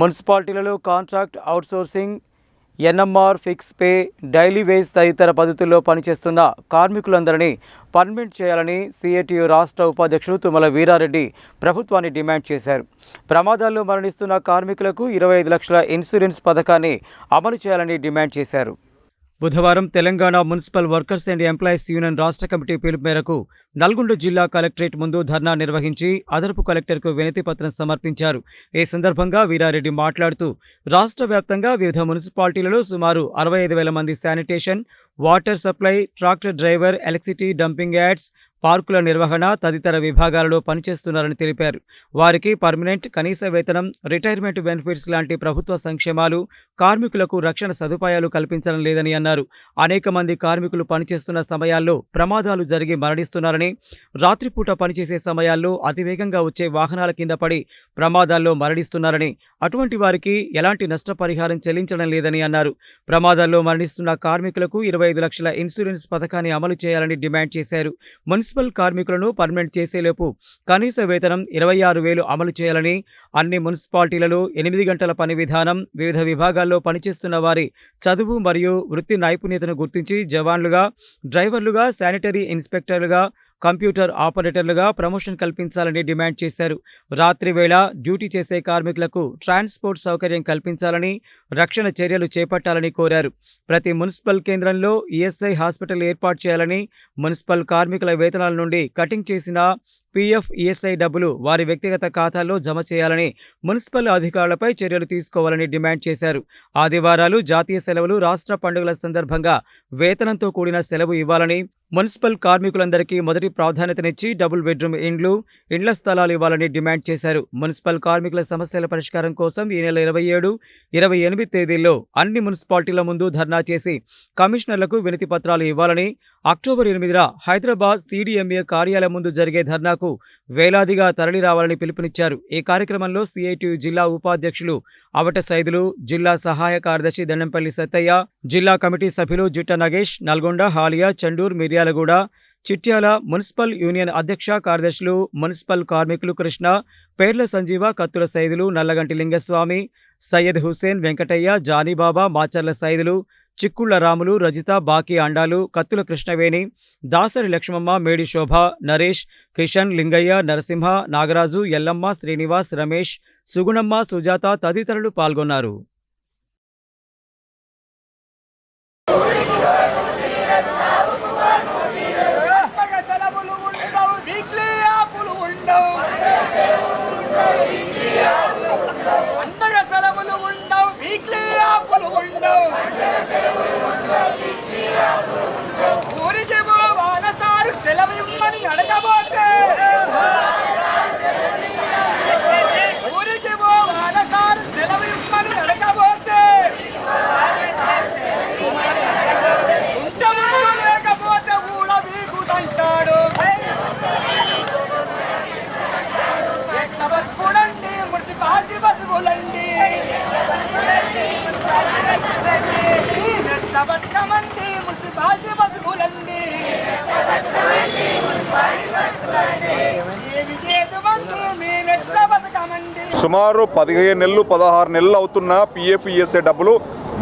మున్సిపాలిటీలలో contract outsourcing NMR fix pay daily wage తదితర పద్ధతుల్లో పనిచేస్తున్న కార్మికులందరినీ పర్మిట్ చేయాలని సిఐటియు రాష్ట్ర ఉపాధ్యక్షుడు తుమ్మల వీరారెడ్డి ప్రభుత్వాన్ని డిమాండ్ చేశారు. ప్రమాదాల్లో మరణిస్తున్న కార్మికులకు ఇరవై ఐదు లక్షల ఇన్సూరెన్స్ పథకాన్ని అమలు చేయాలని డిమాండ్ చేశారు. బుధవారం Telangana municipal workers and employees union రాష్ట్ర కమిటీ పిలుపు మేరకు నల్గొండ జిల్లా కలెక్టరేట్ ముందు ధర్నా నిర్వహించి అదనపు కలెక్టర్కు వినతి పత్రం సమర్పించారు. ఈ సందర్భంగా వీరారెడ్డి మాట్లాడుతూ రాష్ట్ర వ్యాప్తంగా వివిధ మున్సిపాలిటీలలో సుమారు అరవై ఐదు వేల మంది sanitation water supply tractor driver electricity dumping yards పార్కుల నిర్వహణ తదితర విభాగాలలో పనిచేస్తున్నారని తెలిపారు. వారికి పర్మనెంట్ కనీస వేతనం రిటైర్మెంట్ బెనిఫిట్స్ లాంటి ప్రభుత్వ సంక్షేమాలు కార్మికులకు రక్షణ సదుపాయాలు కల్పించడం లేదని అన్నారు. అనేక మంది కార్మికులు పనిచేస్తున్న సమయాల్లో ప్రమాదాలు జరిగి మరణిస్తున్నారని రాత్రిపూట పనిచేసే సమయాల్లో అతివేగంగా వచ్చే వాహనాల కింద పడి ప్రమాదాల్లో మరణిస్తున్నారని అటువంటి వారికి ఎలాంటి నష్టపరిహారం చెల్లించడం లేదని అన్నారు. ప్రమాదాల్లో మరణిస్తున్న కార్మికులకు ఇరవై ఐదు లక్షల ఇన్సూరెన్స్ పథకాన్ని అమలు చేయాలని డిమాండ్ చేశారు. మున్సిపల్ మున్సిపల్ కార్మికులను పర్మనెంట్ చేసేలోపు కనీస వేతనం ఇరవై ఆరు వేలు అమలు చేయాలని అన్ని మున్సిపాలిటీలలో ఎనిమిది గంటల పని విధానం వివిధ విభాగాల్లో పనిచేస్తున్న వారి చదువు మరియు వృత్తి నైపుణ్యతను గుర్తించి జవాన్లుగా డ్రైవర్లుగా శానిటరీ ఇన్స్పెక్టర్లుగా కంప్యూటర్ ఆపరేటర్లుగా ప్రమోషన్ కల్పించాలని డిమాండ్ చేశారు. రాత్రి వేళ డ్యూటీ చేసే కార్మికులకు ట్రాన్స్పోర్ట్ సౌకర్యం కల్పించాలని రక్షణ చర్యలు చేపట్టాలని కోరారు. ప్రతి మున్సిపల్ కేంద్రంలో ఈఎస్ఐ హాస్పిటల్ ఏర్పాటు చేయాలని మున్సిపల్ కార్మికుల వేతనాల నుండి కటింగ్ చేసిన పీఎఫ్ ఈఎస్ఐ డబ్బులు వారి వ్యక్తిగత ఖాతాల్లో జమ చేయాలని మున్సిపల్ అధికారులపై చర్యలు తీసుకోవాలని డిమాండ్ చేశారు. ఆదివారాలు జాతీయ సెలవులు రాష్ట్ర పండుగల సందర్భంగా వేతనంతో కూడిన సెలవు ఇవ్వాలని మున్సిపల్ కార్మికులందరికీ మొదటి ప్రాధాన్యతనిచ్చి డబుల్ బెడ్రూమ్ ఇండ్లు ఇండ్ల స్థలాలు ఇవ్వాలని డిమాండ్ చేశారు. మున్సిపల్ కార్మికుల సమస్యల పరిష్కారం కోసం ఈ నెల ఇరవై ఏడు ఇరవై ఎనిమిది తేదీల్లో అన్ని మున్సిపాలిటీల ముందు ధర్నా చేసి కమిషనర్లకు వినతి పత్రాలు ఇవ్వాలని అక్టోబర్ ఎనిమిదిన హైదరాబాద్ సిడిఎంఏ కార్యాలయం ముందు జరిగే ధర్నా ధర్నాకు వేలాదిగా తరలి రావాలని పిలుపునిచ్చారు. ఈ కార్యక్రమంలో సిఐటియు జిల్లా ఉపాధ్యక్షులు అవట సైదులు జిల్లా సహాయ కార్యదర్శి దండంపల్లి సత్తయ్య జిల్లా కమిటీ సభ్యులు జుట్ట నగేష్ నల్గొండ హాలియా చండూర్ మిర్యాలగూడ చిట్యాల మున్సిపల్ యూనియన్ అధ్యక్ష కార్యదర్శులు మున్సిపల్ కార్మికులు కృష్ణ పేర్ల సంజీవ కత్తుల సైదులు నల్లగంటి లింగస్వామి సయ్యద్ హుస్సేన్ వెంకటయ్య జానీబాబా మాచర్ల సైదులు చిక్కుళ్ళ రాములు రజిత బాకీ అండాలు కత్తుల కృష్ణవేణి దాసరి లక్ష్మమ్మ మేడి శోభ నరేష్ కిషన్ లింగయ్య నరసింహ నాగరాజు ఎల్లమ్మ శ్రీనివాస్ రమేష్ సుగుణమ్మ సుజాత తదితరులు పాల్గొన్నారు పండగ సెలవులు ఉండవు వీక్లీ ఆపులు ఉండవు పండగ సెలవులు ఉండవు వీక్లీ ఆపులు ఉండవు ఊరికి పోవాల సారు సెలవు అడగబోతే. ఊరికి పోవాల సెలవు ఇమ్మని అడగబోతే. ఉంటము లేకపోతే కూడా వీగుదంటాడు ఎట్ల బతుకులండి. మున్సిపాలిటీ బతుకులండి ఎట్ల మున్సిపాలిటీ బతుకులండి. సుమారు పదిహేను నెలలు పదహారు నెలలు అవుతున్న పిఎఫ్ ఈఎస్ఏ డబ్బులు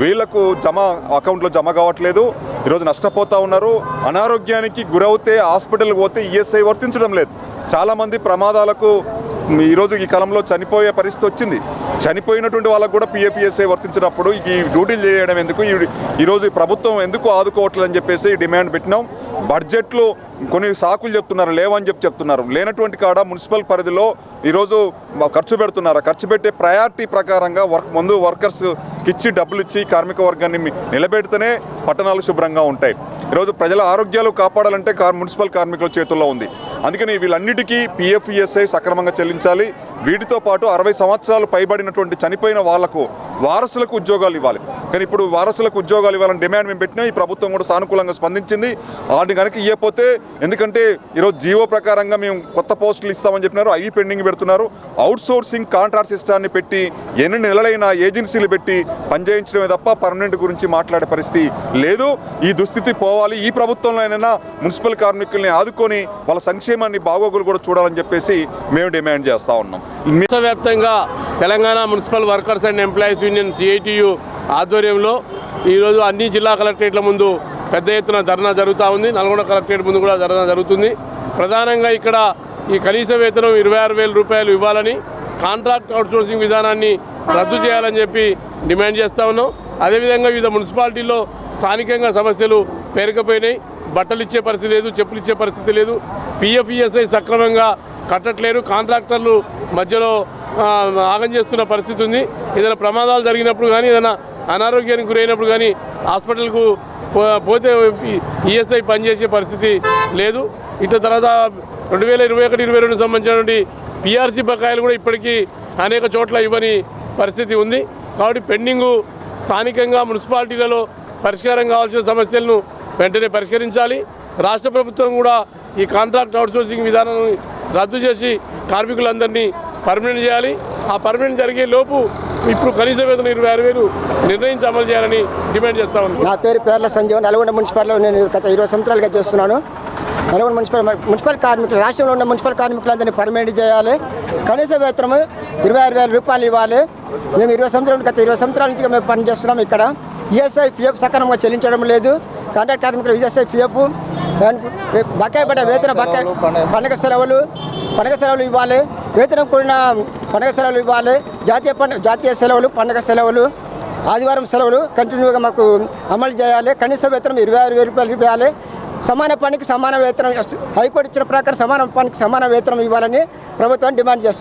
వీళ్ళకు జమ అకౌంట్లో జమ కావట్లేదు. ఈరోజు నష్టపోతూ ఉన్నారు. అనారోగ్యానికి గురవుతే హాస్పిటల్కి పోతే ఈఎస్ఐ వర్తించడం లేదు. చాలామంది ప్రమాదాలకు ఈరోజు ఈ కాలంలో చనిపోయే పరిస్థితి వచ్చింది. చనిపోయినటువంటి వాళ్ళకు కూడా పిఎఫ్ఈఎస్ఐ వర్తించినప్పుడు ఈ డ్యూటీలు చేయడం ఎందుకు? ఈరోజు ప్రభుత్వం ఎందుకు ఆదుకోవట్లేదని చెప్పేసి డిమాండ్ పెట్టినాం. బడ్జెట్లో కొన్ని సాకులు చెప్తున్నారు లేవని చెప్పి చెప్తున్నారు. లేనటువంటి కాడ మున్సిపల్ పరిధిలో ఈరోజు ఖర్చు పెడుతున్నారు? ఖర్చు పెట్టే ప్రయారిటీ ప్రకారంగా వర్క్ ముందు వర్కర్స్కి ఇచ్చి డబ్బులు ఇచ్చి కార్మిక వర్గాన్ని నిలబెడితేనే పట్టణాలు శుభ్రంగా ఉంటాయి. ఈరోజు ప్రజల ఆరోగ్యాలు కాపాడాలంటే కార్ మున్సిపల్ కార్మికుల చేతుల్లో ఉంది. అందుకని వీళ్ళన్నిటికీ పిఎఫ్ఈఎస్ఐ సక్రమంగా చెల్లించాలి. వీటితో పాటు అరవై సంవత్సరాలు పైబడినటువంటి చనిపోయిన వాళ్ళకు వారసులకు ఉద్యోగాలు ఇవ్వాలి. కానీ ఇప్పుడు వారసులకు ఉద్యోగాలు ఇవ్వాలని డిమాండ్ మేము పెట్టినా. ఈ ప్రభుత్వం కూడా సానుకూలంగా స్పందించింది. వాటిని కనుక ఇవ్వకపోతే ఎందుకంటే ఈరోజు జీవో ప్రకారంగా మేము కొత్త పోస్టులు ఇస్తామని చెప్పినారు. అవి పెండింగ్ పెడుతున్నారు. అవుట్ సోర్సింగ్ కాంట్రాక్ట్ సిస్టాన్ని పెట్టి ఎన్ని నెలలైనా ఏజెన్సీలు పెట్టి పనిచేయించడమే తప్ప పర్మనెంట్ గురించి మాట్లాడే పరిస్థితి లేదు. ఈ దుస్థితి పోవాలి. ఈ ప్రభుత్వంలోనైనా మున్సిపల్ కార్మికుల్ని ఆదుకొని వాళ్ళ సంక్షేమ సంక్షేమాన్ని బాగోగులు కూడా చూడాలని చెప్పేసి మేము డిమాండ్ చేస్తూ ఉన్నాం. దేశవ్యాప్తంగా వ్యాప్తంగా Telangana municipal workers and employees union CITU ఆధ్వర్యంలో ఈరోజు అన్ని జిల్లా కలెక్టరేట్ల ముందు పెద్ద ఎత్తున ధర్నా జరుగుతూ ఉంది. నల్గొండ కలెక్టరేట్ ముందు కూడా ధర్నా జరుగుతుంది. ప్రధానంగా ఇక్కడ ఈ కనీస వేతనం ఇరవై ఆరు వేల రూపాయలు ఇవ్వాలని కాంట్రాక్ట్ అవుట్సోర్సింగ్ విధానాన్ని రద్దు చేయాలని చెప్పి డిమాండ్ చేస్తూ ఉన్నాం. అదేవిధంగా వివిధ మున్సిపాలిటీల్లో స్థానికంగా సమస్యలు పేరుకపోయినాయి. బట్టలు ఇచ్చే పరిస్థితి లేదు చెప్పులు ఇచ్చే పరిస్థితి లేదు. పిఎఫ్ఈఎస్ఐ సక్రమంగా కట్టట్లేరు. కాంట్రాక్టర్లు మధ్యలో ఆగం చేస్తున్న పరిస్థితి ఉంది. ఏదైనా ప్రమాదాలు జరిగినప్పుడు కానీ ఏదైనా అనారోగ్యానికి గురైనప్పుడు కానీ హాస్పిటల్కు పో- పోతే ఈఎస్ఐ పనిచేసే పరిస్థితి లేదు. ఇట్ల తర్వాత రెండు వేల ఇరవై ఒకటి ఇరవై రెండు సంబంధించినటువంటి పిఆర్సీ బకాయిలు కూడా ఇప్పటికీ అనేక చోట్ల ఇవ్వని పరిస్థితి ఉంది. కాబట్టి పెండింగు స్థానికంగా మున్సిపాలిటీలలో పరిష్కారం కావాల్సిన సమస్యలను వెంటనే పరిష్కరించాలి. రాష్ట్ర ప్రభుత్వం కూడా ఈ కాంట్రాక్ట్ అవుట్సోర్సింగ్ విధానాన్ని రద్దు చేసి కార్మికులందరినీ పర్మనెంట్ చేయాలి. ఆ పర్మనెంట్ జరిగే లోపు ఇప్పుడు కనీస వేతనం ఇరవై ఆరు వేలు నిర్ణయించి అమలు చేయాలని డిమాండ్ చేస్తా నా పేరు పేర్ల సంజీవ్ నల్గొండ మున్సిపాలిటీలో నేను గత ఇరవై సంవత్సరాలుగా చేస్తున్నాను. నల్గొండ మున్సిపల్ మున్సిపల్ కార్మికులు రాష్ట్రంలో ఉన్న మున్సిపల్ కార్మికులందరినీ పర్మనెంట్ చేయాలి. కనీస వేతనం ఇరవై ఆరు వేల రూపాయలు ఇవ్వాలి. మేము ఇరవై సంవత్సరాలు గత ఇరవై సంవత్సరాల నుంచి మేము పనిచేస్తున్నాం ఇక్కడ. ఈఎస్ఐ పిఎఫ్ సక్రమంగా చెల్లించడం లేదు. కాంట్రాక్ట్ కార్మికులు ఈఎస్ఐ పిఎఫ్ బకాయి పడ్డ వేతన బకాయి పండగ సెలవులు పండగ సెలవులు ఇవ్వాలి. వేతనం కూడిన పండగ సెలవులు ఇవ్వాలి. జాతీయ పండుగ జాతీయ సెలవులు పండగ సెలవులు ఆదివారం సెలవులు కంటిన్యూగా మాకు అమలు చేయాలి. కనీస వేతనం ఇరవై ఆరు వేల రూపాయలు ఇవ్వాలి. సమాన పనికి సమాన వేతనం హైకోర్టు ఇచ్చిన ప్రకారం సమాన పనికి సమాన వేతనం ఇవ్వాలని ప్రభుత్వాన్ని డిమాండ్ చేస్తుంది